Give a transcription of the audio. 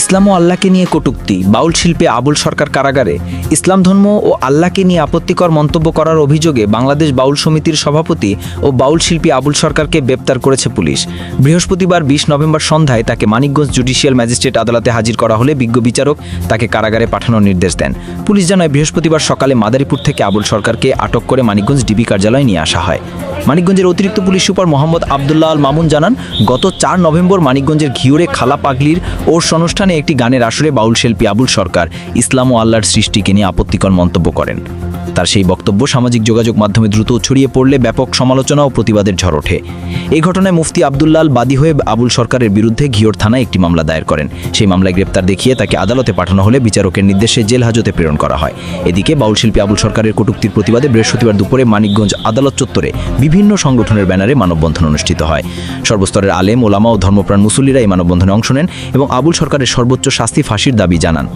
ইসলাম ও আল্লাহকে নিয়ে কটূক্তি। বাউল শিল্পে আবুল সরকার কারাগারে। ইসলাম ধর্ম ও আল্লাহকে নিয়ে আপত্তিকর মন্তব্য করার অভিযোগে বাংলাদেশ বাউল সমিতির সভাপতি ও বাউল শিল্পী আবুল সরকারকে গ্রেপ্তার করেছে পুলিশ। বৃহস্পতিবার বিশ নভেম্বর সন্ধ্যায় তাকে মানিকগঞ্জ জুডিশিয়াল ম্যাজিস্ট্রেট আদালতে হাজির করা হলে বিজ্ঞ বিচারক তাকে কারাগারে পাঠানোর নির্দেশ দেন। পুলিশ জানায়, বৃহস্পতিবার সকালে মাদারীপুর থেকে আবুল সরকারকে আটক করে মানিকগঞ্জ ডিবি কার্যালয়ে নিয়ে আসা হয়। মানিকগঞ্জের অতিরিক্ত পুলিশ সুপার মোহাম্মদ আবদুল্লাহ আল মামুন জানান, গত চার নভেম্বর মানিকগঞ্জের ঘিওরে খালা পাগলির ওর্স অনুষ্ঠানে একটি গানের আসরে বাউল শিল্পী আবুল সরকার ইসলাম ও আল্লাহর সৃষ্টিকে নিয়ে আপত্তিকর মন্তব্য করেন। তার সেই বক্তব্য সামাজিক যোগাযোগ মাধ্যমে দ্রুত ছড়িয়ে পড়লে ব্যাপক সমালোচনা ও প্রতিবাদের ঝড় ওঠে। এই ঘটনায় মুফতি আবদুল্লাল বাদী হয়ে আবুল সরকারের বিরুদ্ধে ঘিওর থানায় একটি মামলা দায়ের করেন। সেই মামলায় গ্রেপ্তার দেখিয়ে তাকে আদালতে পাঠানো হলে বিচারকের নির্দেশে জেল হাজতে প্রেরণ করা হয়। এদিকে বাউল শিল্পী আবুল সরকারের কটূক্তির প্রতিবাদে বৃহস্পতিবার দুপুরে মানিকগঞ্জ আদালত চত্বরে বিভিন্ন সংগঠনের ব্যানারে মানববন্ধন অনুষ্ঠিত হয়। সর্বস্তরের আলেম, ওলামা ও ধর্মপ্রাণ মুসল্লিরা এই মানববন্ধনে অংশ নেন এবং আবুল সরকারের সর্বোচ্চ শাস্তি ফাঁসির দাবি জানান।